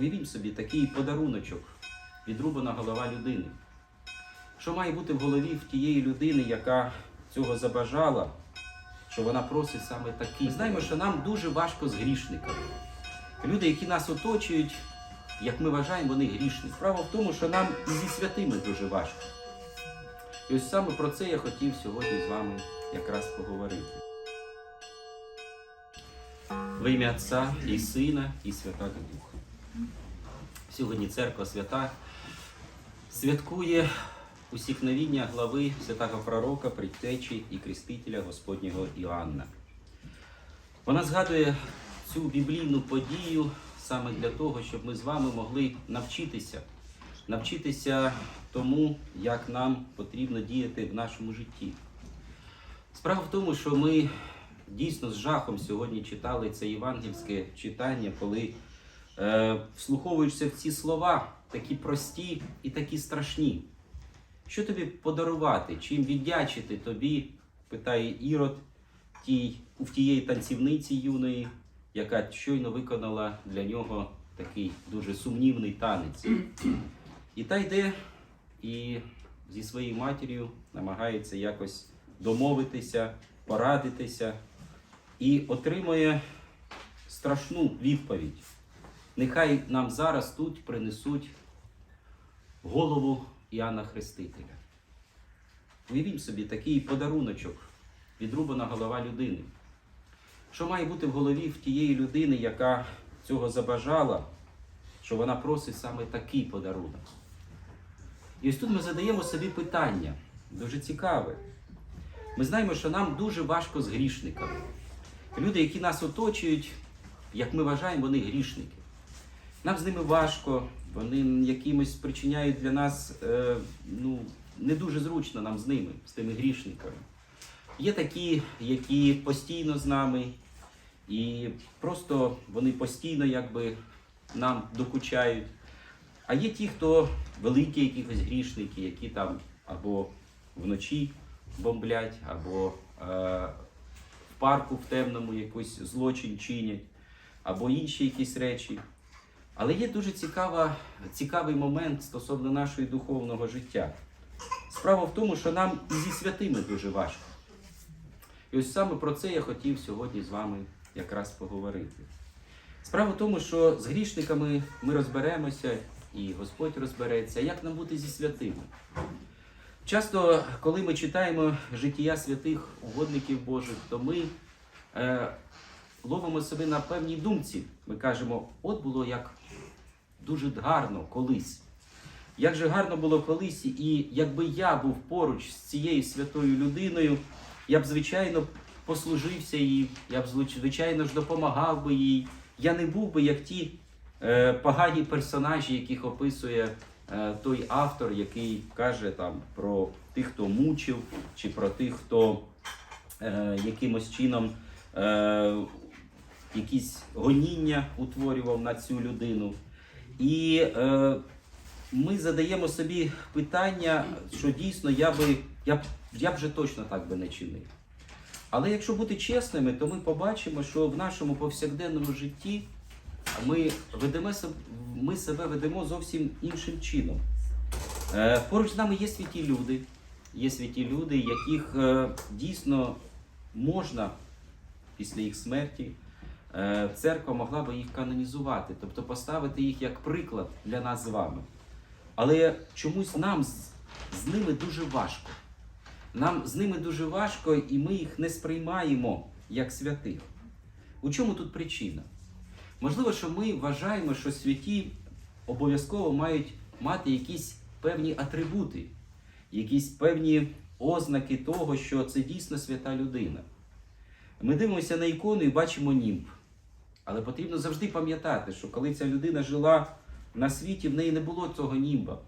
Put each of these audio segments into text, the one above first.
Уявіть собі такий подаруночок, відрубана голова людини. Що має бути в голові в тієї людини, яка цього забажала, що вона просить саме такий. Ми знаємо, що нам дуже важко з грішниками. Люди, які нас оточують, як ми вважаємо, вони грішні. Справа в тому, що нам і зі святими дуже важко. І ось саме про це я хотів сьогодні з вами якраз поговорити. В ім'я Отця і Сина, і Святого Духа. Сьогодні церква свята святкує усікновіння глави святого пророка, предтечі і крестителя Господнього Іоанна. Вона згадує цю біблійну подію саме для того, щоб ми з вами могли навчитися, навчитися тому, як нам потрібно діяти в нашому житті. Справа в тому, що ми дійсно з жахом сьогодні читали це євангельське читання, коли вслуховуєшся в ці слова, такі прості і такі страшні. Що тобі подарувати, чим віддячити тобі, питає Ірод тій, в тієї танцівниці юної, яка щойно виконала для нього такий дуже сумнівний танець. І та йде і зі своєю матір'ю намагається якось домовитися, порадитися і отримує страшну відповідь. Нехай нам зараз тут принесуть голову Іоанна Хрестителя. Уявіть собі такий подаруночок, відрубана голова людини. Що має бути в голові в тієї людини, яка цього забажала, що вона просить саме такий подарунок? І ось тут ми задаємо собі питання, дуже цікаве. Ми знаємо, що нам дуже важко з грішниками. Люди, які нас оточують, як ми вважаємо, вони грішники. Нам з ними важко, вони якимось причиняють для нас е, ну, не дуже зручно нам з ними, з тими грішниками. Є такі, які постійно з нами, і просто вони постійно якби нам докучають. А є ті, хто великі якісь грішники, які там або вночі бомблять, або е, в парку в темному якийсь злочин чинять, або інші якісь речі. Але є дуже цікава, цікавий момент стосовно нашого духовного життя. Справа в тому, що нам і зі святими дуже важко. І ось саме про це я хотів сьогодні з вами якраз поговорити. Справа в тому, що з грішниками ми розберемося, і Господь розбереться, як нам бути зі святими. Часто, коли ми читаємо життя святих угодників Божих, то ми е, ловимо себе на певній думці. Ми кажемо, от було як дуже гарно колись. Як же гарно було колись, і якби я був поруч з цією святою людиною, я б, звичайно, послужився їй, я б, звичайно ж, допомагав би їй. Я не був би як ті е, погані персонажі, яких описує е, той автор, який каже там про тих, хто мучив, чи про тих, хто е, якимось чином е, якісь гоніння утворював на цю людину. І е, ми задаємо собі питання, що дійсно я би я я вже точно так би не чинив. Але якщо бути чесними, то ми побачимо, що в нашому повсякденному житті ми ведемо ми себе ведемо зовсім іншим чином. Е, поруч з нами є святі люди, є святі люди, яких е, дійсно можна після їх смерті. Е, Церква могла би їх канонізувати, тобто поставити їх як приклад для нас з вами. Але чомусь нам з, з ними дуже важко. Нам з ними дуже важко, і ми їх не сприймаємо як святих. У чому тут причина? Можливо, що ми вважаємо, що святі обов'язково мають мати якісь певні атрибути, якісь певні ознаки того, що це дійсно свята людина. Ми дивимося на ікону і бачимо німб. Але потрібно завжди пам'ятати, що коли ця людина жила на світі, в неї не було цього німба.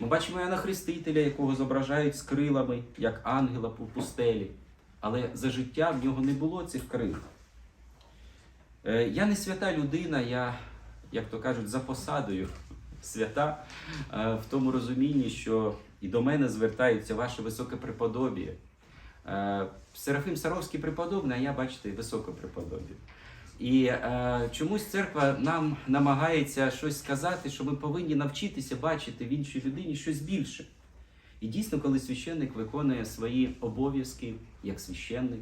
Ми бачимо Іоанна Хрестителя, якого зображають з крилами, як ангела по пустелі. Але за життя в нього не було цих крил. Е, Я не свята людина, я, як то кажуть, за посадою свята е, в тому розумінні, що і до мене звертаються ваше високе преподобіє. Е, Серафим Саровський преподобний, а я, бачите, високе преподобіє. І е, чомусь церква нам намагається щось сказати, що ми повинні навчитися бачити в іншій людині щось більше. І дійсно, коли священник виконує свої обов'язки як священник,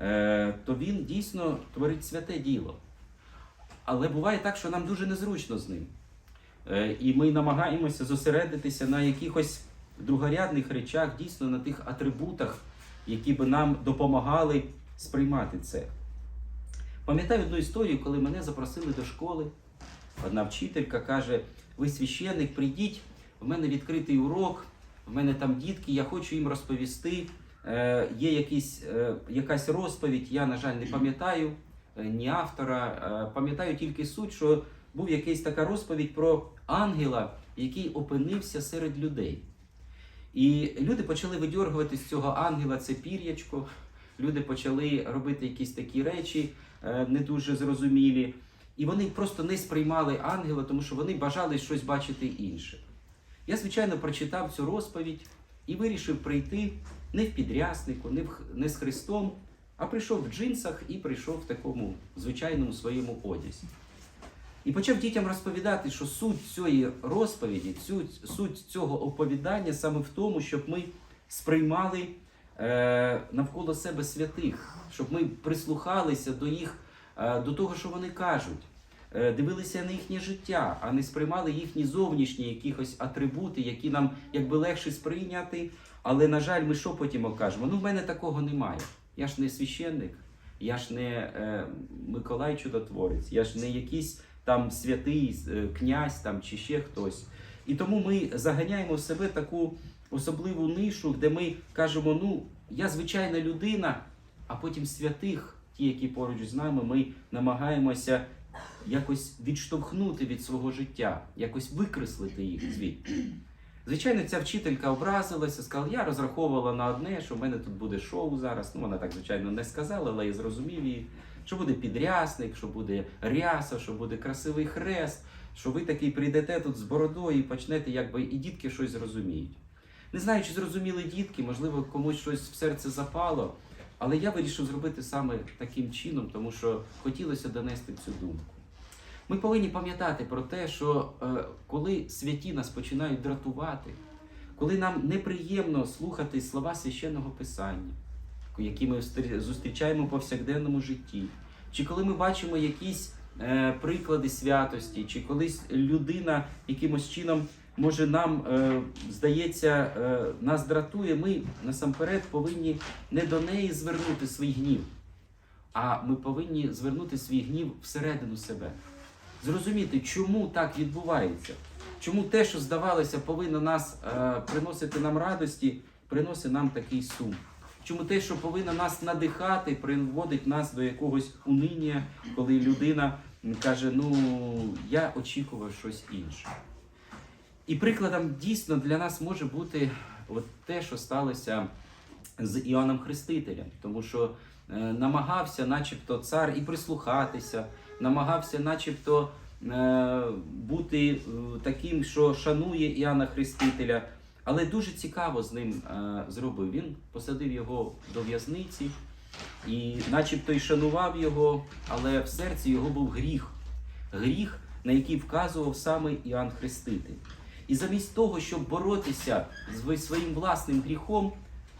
е, то він дійсно творить святе діло. Але буває так, що нам дуже незручно з ним. Е, І ми намагаємося зосередитися на якихось другорядних речах, дійсно на тих атрибутах, які би нам допомагали сприймати це. Пам'ятаю одну історію, коли мене запросили до школи. Одна вчителька каже: ви священник, прийдіть, в мене відкритий урок, в мене там дітки, я хочу їм розповісти. Е, є якісь, е, якась розповідь, я, на жаль, не пам'ятаю е, ні автора. Е, пам'ятаю тільки суть, що був якась така розповідь про ангела, який опинився серед людей. І люди почали видьоргувати з цього ангела це пір'ячко. Люди почали робити якісь такі речі е, не дуже зрозумілі. І вони просто не сприймали ангела, тому що вони бажали щось бачити інше. Я, звичайно, прочитав цю розповідь і вирішив прийти не в підряснику, не, в, не з Христом, а прийшов в джинсах і прийшов в такому звичайному своєму одязі. І почав дітям розповідати, що суть цієї розповіді, суть цього оповідання саме в тому, щоб ми сприймали навколо себе святих, щоб ми прислухалися до їх, е, до того, що вони кажуть, е, дивилися на їхнє життя, а не сприймали їхні зовнішні якихось атрибути, які нам якби легше сприйняти. Але, на жаль, ми що потім окажемо? Ну, в мене такого немає. Я ж не священник, я ж не е, Миколай Чудотворець, я ж не якийсь там святий е, князь там, чи ще хтось. І тому ми заганяємо в себе таку особливу нишу, де ми кажемо, ну, я звичайна людина, а потім святих, ті, які поруч з нами, ми намагаємося якось відштовхнути від свого життя, якось викреслити їх звідти. Звичайно, ця вчителька образилася, сказала, я розраховувала на одне, що в мене тут буде шоу зараз. Ну, вона так, звичайно, не сказала, але я зрозумів її, що буде підрясник, що буде ряса, що буде красивий хрест, що ви такий прийдете тут з бородою і почнете, якби і дітки щось зрозуміють. Не знаю, чи зрозуміли дітки, можливо, комусь щось в серце запало, але я вирішив зробити саме таким чином, тому що хотілося донести цю думку. Ми повинні пам'ятати про те, що е, коли святі нас починають дратувати, коли нам неприємно слухати слова священного писання, які ми зустрічаємо в повсякденному житті, чи коли ми бачимо якісь е, приклади святості, чи колись людина якимось чином може нам е, здається, е, нас дратує, ми насамперед повинні не до неї звернути свій гнів, а ми повинні звернути свій гнів всередину себе. Зрозуміти, чому так відбувається, чому те, що здавалося, повинно нас е, приносити нам радості, приносить нам такий сум. Чому те, що повинно нас надихати, приводить нас до якогось униння, коли людина каже: Ну, я очікував щось інше. І прикладом дійсно для нас може бути от те, що сталося з Іоанном Хрестителем, тому що е, намагався, начебто, цар і прислухатися, намагався, начебто, е, бути е, таким, що шанує Іоанна Хрестителя. Але дуже цікаво з ним е, зробив. Він посадив його до в'язниці і, начебто, й шанував його, але в серці його був гріх. Гріх, на який вказував саме Іоанн Хреститель. І замість того, щоб боротися з своїм власним гріхом,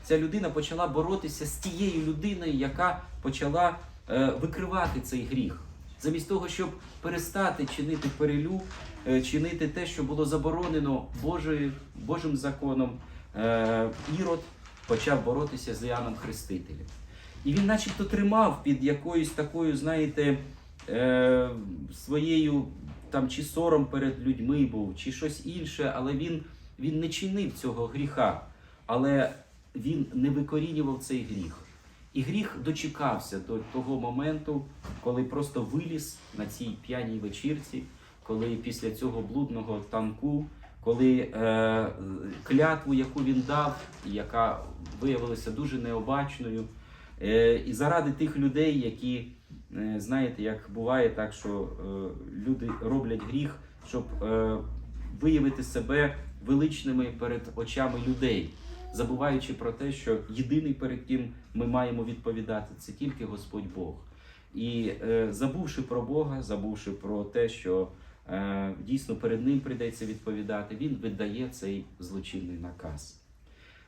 ця людина почала боротися з тією людиною, яка почала е, викривати цей гріх. Замість того, щоб перестати чинити перелюб, е, чинити те, що було заборонено Божою, Божим законом, е, Ірод почав боротися з Іоанном Хрестителем. І він начебто тримав під якоюсь такою, знаєте, своєю там чи сором перед людьми був, чи щось інше, але він, він не чинив цього гріха, але він не викорінював цей гріх. І гріх дочекався до того моменту, коли просто виліз на цій п'яній вечірці, коли після цього блудного танку, коли е, клятву, яку він дав, яка виявилася дуже необачною, і заради тих людей, які, е, знаєте, як буває так, що е, люди роблять гріх, щоб е, виявити себе величними перед очами людей, забуваючи про те, що єдиний перед ким ми маємо відповідати, це тільки Господь Бог. І е, забувши про Бога, забувши про те, що е, дійсно перед ним прийдеться відповідати, він видає цей злочинний наказ.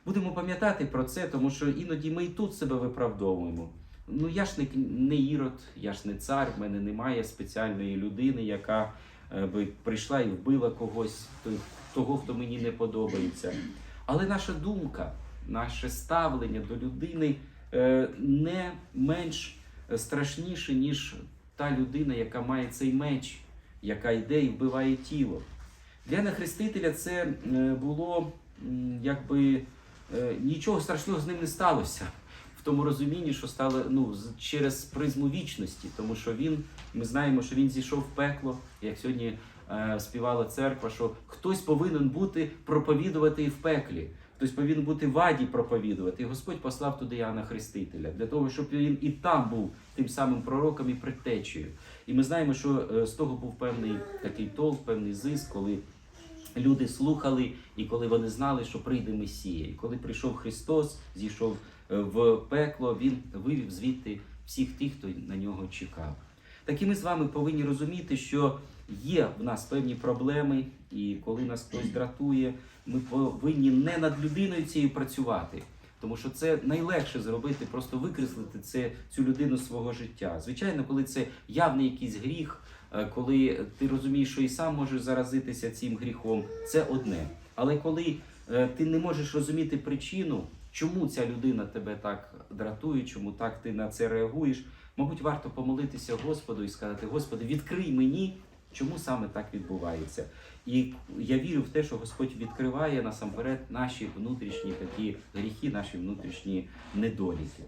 Будемо пам'ятати про це, тому що іноді ми і тут себе виправдовуємо. Ну я ж не, не ірод, я ж не цар, в мене немає спеціальної людини, яка е, би прийшла і вбила когось, того, хто мені не подобається. Але наша думка, наше ставлення до людини е, не менш страшніше, ніж та людина, яка має цей меч, яка йде і вбиває тіло. Для Яна Хрестителя це е, було якби нічого страшного з ним не сталося. В тому розумінні, що стало ну, через призму вічності, тому що він, ми знаємо, що він зійшов в пекло, як сьогодні е, співала церква, що хтось повинен бути проповідувати і в пеклі, хтось повинен бути в аді проповідувати. І Господь послав туди Іоанна Хрестителя для того, щоб він і там був тим самим пророком і предтечею. І ми знаємо, що е, з того був певний такий толк, певний зиск, коли люди слухали, і коли вони знали, що прийде Месія. І коли прийшов Христос, зійшов е, в пекло, Він вивів звідти всіх тих, хто на нього чекав. Так і ми з вами повинні розуміти, що є в нас певні проблеми, і коли нас хтось дратує, ми повинні не над людиною цією працювати. Тому що це найлегше зробити, просто викреслити це, цю людину свого життя. Звичайно, коли це явний якийсь гріх, коли ти розумієш, що і сам можеш заразитися цим гріхом, це одне. Але коли е, ти не можеш розуміти причину, чому ця людина тебе так дратує, чому так ти на це реагуєш, мабуть, варто помолитися Господу і сказати: Господи, відкрий мені, чому саме так відбувається. І я вірю в те, що Господь відкриває насамперед наші внутрішні такі гріхи, наші внутрішні недоліки.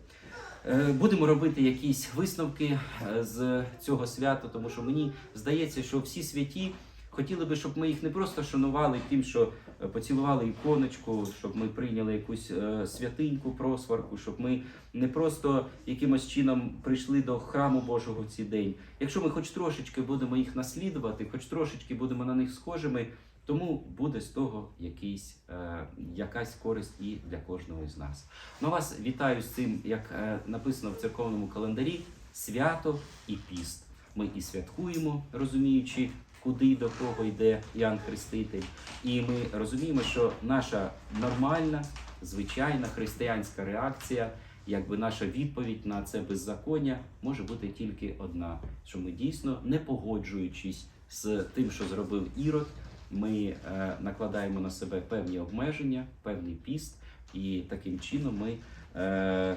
Е, Будемо робити якісь висновки е, з цього свята, тому що мені здається, що всі святі хотіли би, щоб ми їх не просто шанували тим, що е, поцілували іконочку, щоб ми прийняли якусь святиньку, просварку, щоб ми не просто якимось чином прийшли до храму Божого в цей день. Якщо ми хоч трошечки будемо їх наслідувати, хоч трошечки будемо на них схожими, тому буде з того якийсь, е, якась користь і для кожного з нас. Ну, вас вітаю з цим, як е, написано в церковному календарі, свято і піст. Ми і святкуємо, розуміючи, куди до кого йде Ян Хреститель. І ми розуміємо, що наша нормальна, звичайна християнська реакція, якби наша відповідь на це беззаконня, може бути тільки одна: що ми дійсно, не погоджуючись з тим, що зробив Ірод, ми е, накладаємо на себе певні обмеження, певний піст, і таким чином ми е,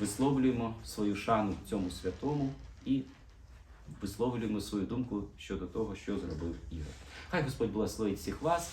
висловлюємо свою шану цьому святому і висловлюємо свою думку щодо того, що зробив Ігор. Хай Господь благословить всіх вас.